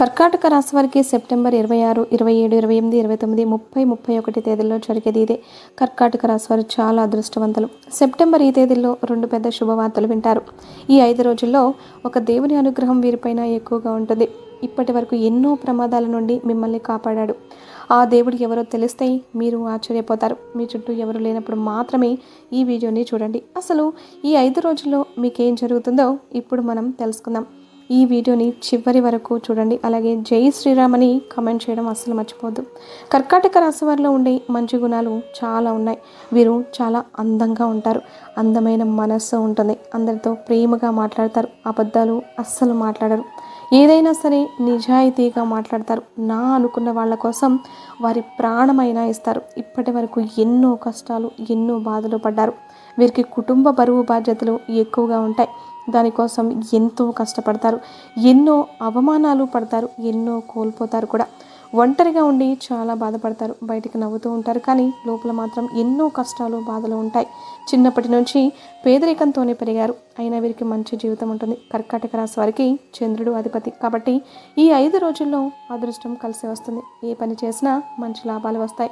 కర్కాటక రాశి వారికి సెప్టెంబర్ ఇరవై ఆరు ఇరవై ఏడు ఇరవై ఎనిమిది ఇరవై తొమ్మిది ముప్పై ముప్పై ఒకటి తేదీల్లో జరిగేది ఇదే. కర్కాటక రాశి వారు చాలా అదృష్టవంతులు. సెప్టెంబర్ ఈ తేదీల్లో రెండు పెద్ద శుభవార్తలు వింటారు. ఈ ఐదు రోజుల్లో ఒక దేవుని అనుగ్రహం వీరిపైన ఎక్కువగా ఉంటుంది. ఇప్పటి వరకు ఎన్నో ప్రమాదాల నుండి మిమ్మల్ని కాపాడాడు. ఆ దేవుడు ఎవరో తెలిస్తే మీరు ఆశ్చర్యపోతారు. మీ చుట్టూ ఎవరు లేనప్పుడు మాత్రమే ఈ వీడియోని చూడండి. అసలు ఈ ఐదు రోజుల్లో మీకేం జరుగుతుందో ఇప్పుడు మనం తెలుసుకుందాం. ఈ వీడియోని చివరి వరకు చూడండి. అలాగే జై శ్రీరామ్ అని కమెంట్ చేయడం అస్సలు మర్చిపోద్దు కర్కాటక రాశి వారిలో ఉండే మంచి గుణాలు చాలా ఉన్నాయి. వీరు చాలా అందంగా ఉంటారు. అందమైన మనస్సు ఉంటుంది. అందరితో ప్రేమగా మాట్లాడతారు. అబద్ధాలు అస్సలు మాట్లాడరు. ఏదైనా సరే నిజాయితీగా మాట్లాడతారు. నా అనుకున్న వాళ్ళ కోసం వారి ప్రాణమైనా ఇస్తారు. ఇప్పటి వరకు ఎన్నో కష్టాలు ఎన్నో బాధలు పడ్డారు. వీరికి కుటుంబ బరువు బాధ్యతలు ఎక్కువగా ఉంటాయి. దానికోసం ఎంతో కష్టపడతారు. ఎన్నో అవమానాలు పడతారు. ఎన్నో కోల్పోతారు కూడా. ఒంటరిగా ఉండి చాలా బాధపడతారు. బయటికి నవ్వుతూ ఉంటారు. కానీ లోపల మాత్రం ఎన్నో కష్టాలు బాధలు ఉంటాయి. చిన్నప్పటి నుంచి పేదరికంతోనే పెరిగారు. అయినా వీరికి మంచి జీవితం ఉంటుంది. కర్కాటక రాశి వారికి చంద్రుడు అధిపతి. కాబట్టి ఈ ఐదు రోజుల్లో అదృష్టం కలిసి వస్తుంది. ఏ పని చేసినా మంచి లాభాలు వస్తాయి.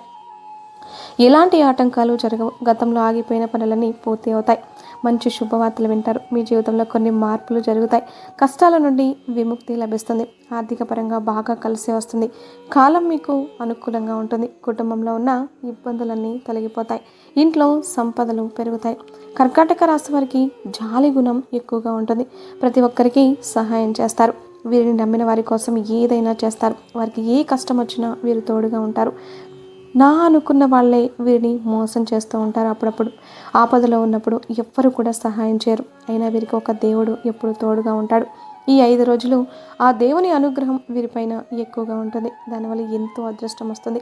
ఎలాంటి ఆటంకాలు జరగవు గతంలో ఆగిపోయిన పనులన్నీ పూర్తి అవుతాయి. మంచి శుభవార్తలు వింటారు. మీ జీవితంలో కొన్ని మార్పులు జరుగుతాయి. కష్టాల నుండి విముక్తి లభిస్తుంది. ఆర్థిక పరంగా బాగా కలిసి వస్తుంది. కాలం మీకు అనుకూలంగా ఉంటుంది. కుటుంబంలో ఉన్న ఇబ్బందులన్నీ తొలగిపోతాయి. ఇంట్లో సంపదలు పెరుగుతాయి. కర్కాటక రాశి వారికి జాలి గుణం ఎక్కువగా ఉంటుంది. ప్రతి ఒక్కరికి సహాయం చేస్తారు. వీరిని నమ్మిన వారి కోసం ఏదైనా చేస్తారు. వారికి ఏ కష్టం వచ్చినా వీరు తోడుగా ఉంటారు. నా అనుకున్న వాళ్ళే వీరిని మోసం చేస్తూ ఉంటారు. అప్పుడప్పుడు ఆపదలో ఉన్నప్పుడు ఎవ్వరు కూడా సహాయం చేయరు. అయినా వీరికి ఒక దేవుడు ఎప్పుడు తోడుగా ఉంటాడు. ఈ ఐదు రోజులు ఆ దేవుని అనుగ్రహం వీరిపైన ఎక్కువగా ఉంటుంది. దానివల్ల ఎంతో అదృష్టం వస్తుంది.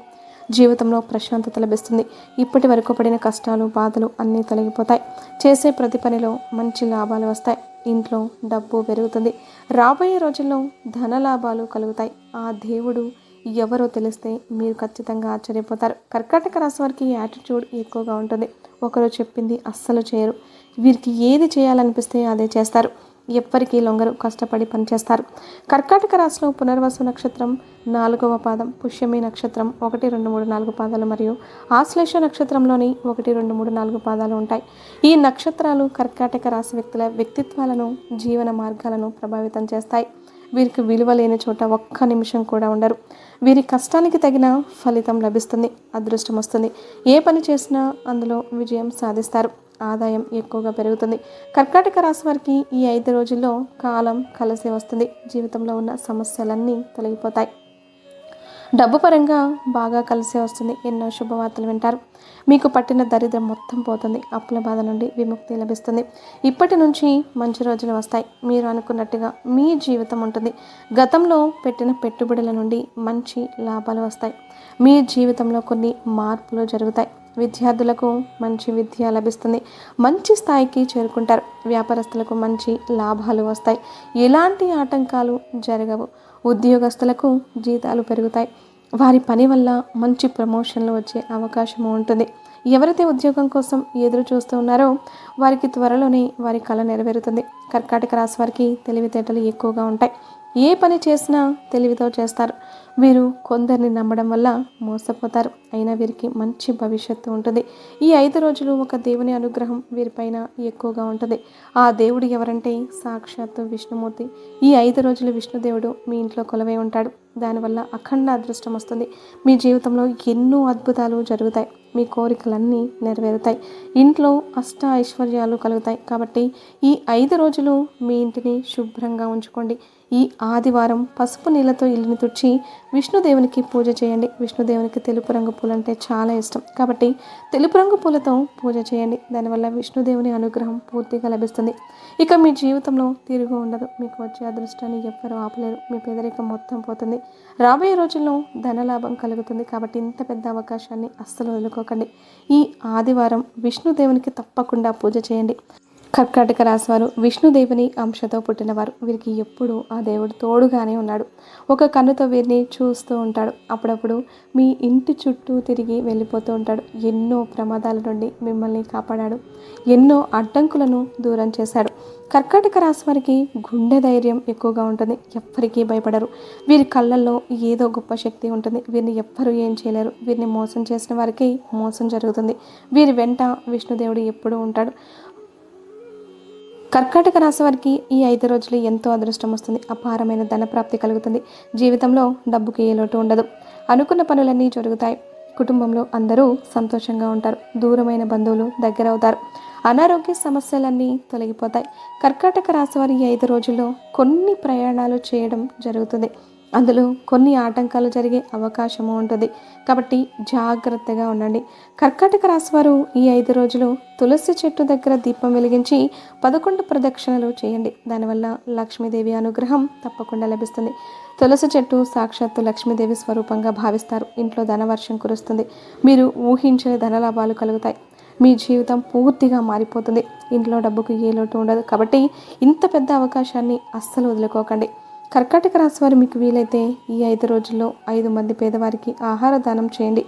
జీవితంలో ప్రశాంతత లభిస్తుంది. ఇప్పటి వరకు పడిన కష్టాలు బాధలు అన్నీ తొలగిపోతాయి. చేసే ప్రతి పనిలో మంచి లాభాలు వస్తాయి. ఇంట్లో డబ్బు పెరుగుతుంది. రాబోయే రోజుల్లో ధన లాభాలు కలుగుతాయి. ఆ దేవుడు ఎవరో తెలిస్తే మీరు ఖచ్చితంగా ఆశ్చర్యపోతారు. కర్కాటక రాశి వారికి యాటిట్యూడ్ ఎక్కువగా ఉంటుంది. ఒకరు చెప్పింది అస్సలు చేయరు. వీరికి ఏది చేయాలనిపిస్తే అదే చేస్తారు. ఎవ్వరికీ లొంగరు కష్టపడి పనిచేస్తారు. కర్కాటక రాశిలో పునర్వసు నక్షత్రం నాలుగవ పాదం పుష్యమి నక్షత్రం ఒకటి రెండు మూడు నాలుగు పాదాలు మరియు ఆశ్లేష నక్షత్రంలోని ఒకటి రెండు మూడు నాలుగు పాదాలు ఉంటాయి. ఈ నక్షత్రాలు కర్కాటక రాశి వ్యక్తుల వ్యక్తిత్వాలను జీవన మార్గాలను ప్రభావితం చేస్తాయి. వీరికి విలువ లేని చోట ఒక్క నిమిషం కూడా ఉండరు. వీరి కష్టానికి తగిన ఫలితం లభిస్తుంది అదృష్టం వస్తుంది. ఏ పని చేసినా అందులో విజయం సాధిస్తారు. ఆదాయం ఎక్కువగా పెరుగుతుంది. కర్కాటక రాశి వారికి ఈ ఐదు రోజుల్లో కాలం కలిసి వస్తుంది. జీవితంలో ఉన్న సమస్యలన్నీ తొలగిపోతాయి. డబ్బు పరంగా బాగా కలిసే వస్తుంది. ఎన్నో శుభవార్తలు వింటారు. మీకు పట్టిన దరిద్రం మొత్తం పోతుంది. అప్పుల బాధ నుండి విముక్తి లభిస్తుంది. ఇప్పటి నుంచి మంచి రోజులు వస్తాయి. మీరు అనుకున్నట్టుగా మీ జీవితం ఉంటుంది. గతంలో పెట్టిన పెట్టుబడుల నుండి మంచి లాభాలు వస్తాయి. మీ జీవితంలో కొన్ని మార్పులు జరుగుతాయి. విద్యార్థులకు మంచి విద్య లభిస్తుంది. మంచి స్థాయికి చేరుకుంటారు. వ్యాపారస్తులకు మంచి లాభాలు వస్తాయి. ఎలాంటి ఆటంకాలు జరగవు. ఉద్యోగస్తులకు జీతాలు పెరుగుతాయి. వారి పని వల్ల మంచి ప్రమోషన్లు వచ్చే అవకాశం ఉంటుంది. ఎవరైతే ఉద్యోగం కోసం ఎదురు చూస్తూ ఉన్నారో వారికి త్వరలోనే వారి కళ నెరవేరుతుంది. కర్కాటక రాశి వారికి తెలివితేటలు ఎక్కువగా ఉంటాయి. ఏ పని చేసినా తెలివితో చేస్తారు. వీరు కొందరిని నమ్మడం వల్ల మోసపోతారు. అయినా వీరికి మంచి భవిష్యత్తు ఉంటుంది. ఈ ఐదు రోజులు ఒక దేవుని అనుగ్రహం వీరిపైన ఎక్కువగా ఉంటుంది. ఆ దేవుడు ఎవరంటే సాక్షాత్తు విష్ణుమూర్తి. ఈ ఐదు రోజులు విష్ణుదేవుడు మీ ఇంట్లో కొలవై ఉంటాడు. దానివల్ల అఖండ అదృష్టం వస్తుంది. మీ జీవితంలో ఎన్నో అద్భుతాలు జరుగుతాయి. మీ కోరికలన్నీ నెరవేరుతాయి. ఇంట్లో అష్ట ఐశ్వర్యాలు కలుగుతాయి. కాబట్టి ఈ ఐదు రోజులు మీ ఇంటిని శుభ్రంగా ఉంచుకోండి. ఈ ఆదివారం పసుపు నీళ్ళతో ఇల్లుని తుడిచి విష్ణుదేవునికి పూజ చేయండి. విష్ణుదేవునికి తెలుపు రంగు పూలు అంటే చాలా ఇష్టం. కాబట్టి తెలుపు రంగు పూలతో పూజ చేయండి. దానివల్ల విష్ణుదేవుని అనుగ్రహం పూర్తిగా లభిస్తుంది. ఇక మీ జీవితంలో తిరుగు ఉండదు. మీకు వచ్చే అదృష్టాన్ని ఎవ్వరూ ఆపలేరు. మీ పేదరికం మొత్తం పోతుంది. రాబోయే రోజుల్లో ధనలాభం కలుగుతుంది. కాబట్టి ఇంత పెద్ద అవకాశాన్ని అస్సలు వదులుకోకండి ఈ ఆదివారం విష్ణుదేవునికి తప్పకుండా పూజ చేయండి. కర్కాటక రాశివారు విష్ణుదేవుని అంశతో పుట్టినవారు. వీరికి ఎప్పుడూ ఆ దేవుడు తోడుగానే ఉన్నాడు. ఒక కన్నుతో వీరిని చూస్తూ ఉంటాడు. అప్పుడప్పుడు మీ ఇంటి చుట్టూ తిరిగి వెళ్ళిపోతూ ఉంటాడు. ఎన్నో ప్రమాదాల నుండి మిమ్మల్ని కాపాడాడు. ఎన్నో అడ్డంకులను దూరం చేశాడు. కర్కాటక రాశి వారికి గుండె ధైర్యం ఎక్కువగా ఉంటుంది. ఎవ్వరికీ భయపడరు. వీరి కళ్ళల్లో ఏదో గొప్ప శక్తి ఉంటుంది. వీరిని ఎవ్వరూ ఏం చేయలేరు. వీరిని మోసం చేసిన వారికి మోసం జరుగుతుంది. వీరి వెంట విష్ణుదేవుడు ఎప్పుడూ ఉంటాడు. కర్కాటక రాశి వారికి ఈ ఐదు రోజులు ఎంతో అదృష్టం వస్తుంది. అపారమైన ధనప్రాప్తి కలుగుతుంది. జీవితంలో డబ్బుకి ఏ లోటు ఉండదు. అనుకున్న పనులన్నీ జరుగుతాయి. కుటుంబంలో అందరూ సంతోషంగా ఉంటారు. దూరమైన బంధువులు దగ్గర అవుతారు. అనారోగ్య సమస్యలన్నీ తొలగిపోతాయి. కర్కాటక రాశి వారి ఐదు రోజుల్లో కొన్ని ప్రయాణాలు చేయడం జరుగుతుంది. అందులో కొన్ని ఆటంకాలు జరిగే అవకాశము ఉంటుంది. కాబట్టి జాగ్రత్తగా ఉండండి. కర్కాటక రాశివారు ఈ ఐదు రోజులు తులసి చెట్టు దగ్గర దీపం వెలిగించి పదకొండు ప్రదక్షిణలు చేయండి. దానివల్ల లక్ష్మీదేవి అనుగ్రహం తప్పకుండా లభిస్తుంది. తులసి చెట్టు సాక్షాత్తు లక్ష్మీదేవి స్వరూపంగా భావిస్తారు. ఇంట్లో ధనవర్షం కురుస్తుంది. మీరు ఊహించని ధనలాభాలు కలుగుతాయి. మీ జీవితం పూర్తిగా మారిపోతుంది. ఇంట్లో డబ్బుకు ఏ లోటు ఉండదు. కాబట్టి ఇంత పెద్ద అవకాశాన్ని అస్సలు వదులుకోకండి. కర్కాటక రాశి వారు మీకు వీలైతే ఈ ఐదు రోజుల్లో ఐదు మంది పేదవారికి ఆహార దానం చేయండి.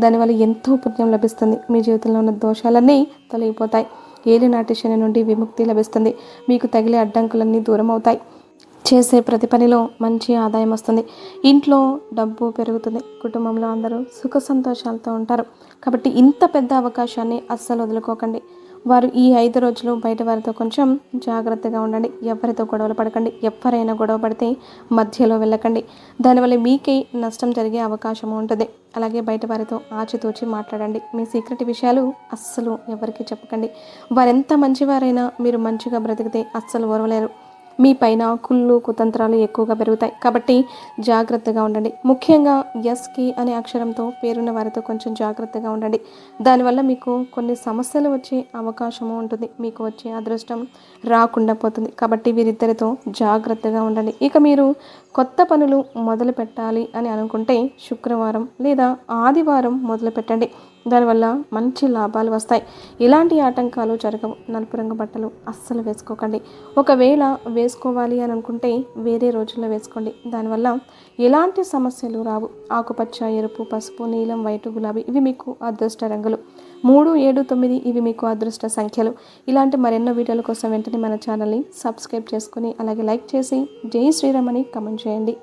దానివల్ల ఎంతో పుణ్యం లభిస్తుంది. మీ జీవితంలో ఉన్న దోషాలన్నీ తొలగిపోతాయి. ఏలినాటి శని నుండి విముక్తి లభిస్తుంది. మీకు తగిలే అడ్డంకులన్నీ దూరం అవుతాయి. చేసే ప్రతి పనిలో మంచి ఆదాయం వస్తుంది. ఇంట్లో డబ్బు పెరుగుతుంది. కుటుంబంలో అందరూ సుఖ సంతోషాలతో ఉంటారు. కాబట్టి ఇంత పెద్ద అవకాశాన్ని అస్సలు వదులుకోకండి. వారు ఈ ఐదు రోజులు బయట వారితో కొంచెం జాగ్రత్తగా ఉండండి. ఎవరితో గొడవలు పడకండి. ఎవరైనా గొడవ పడితే మధ్యలో వెళ్ళకండి. దానివల్ల మీకే నష్టం జరిగే అవకాశం ఉంటుంది. అలాగే బయట వారితో ఆచితూచి మాట్లాడండి. మీ సీక్రెట్ విషయాలు అస్సలు ఎవరికి చెప్పకండి. వారెంత మంచివారైనా మీరు మంచిగా బ్రతికితే అస్సలు ఓర్వలేరు. మీ పైన కుళ్ళు కుతంత్రాలు ఎక్కువగా పెరుగుతాయి. కాబట్టి జాగ్రత్తగా ఉండండి. ముఖ్యంగా ఎస్కి అనే అక్షరంతో పేరున్న వారితో కొంచెం జాగ్రత్తగా ఉండండి. దానివల్ల మీకు కొన్ని సమస్యలు వచ్చే అవకాశము ఉంటుంది. మీకు వచ్చే అదృష్టం రాకుండా పోతుంది. కాబట్టి వీరిద్దరితో జాగ్రత్తగా ఉండండి. ఇక మీరు కొత్త పనులు మొదలు పెట్టాలి అని అనుకుంటే శుక్రవారం లేదా ఆదివారం మొదలు పెట్టండి దానివల్ల మంచి లాభాలు వస్తాయి. ఇలాంటి ఆటంకాలు జరగవు. నలుపు రంగు బట్టలు అస్సలు వేసుకోకండి. ఒకవేళ వేసుకోవాలి అని అనుకుంటే వేరే రోజుల్లో వేసుకోండి. దానివల్ల ఎలాంటి సమస్యలు రావు. ఆకుపచ్చ ఎరుపు పసుపు నీలం వైటు గులాబీ ఇవి మీకు అదృష్ట రంగులు. మూడు ఏడు తొమ్మిది ఇవి మీకు అదృష్ట సంఖ్యలు. ఇలాంటి మరెన్నో వీడియోల కోసం వెంటనే మన ఛానల్ని సబ్స్క్రైబ్ చేసుకుని అలాగే లైక్ చేసి జై శ్రీరామ్ అని కమెంట్ చేయండి.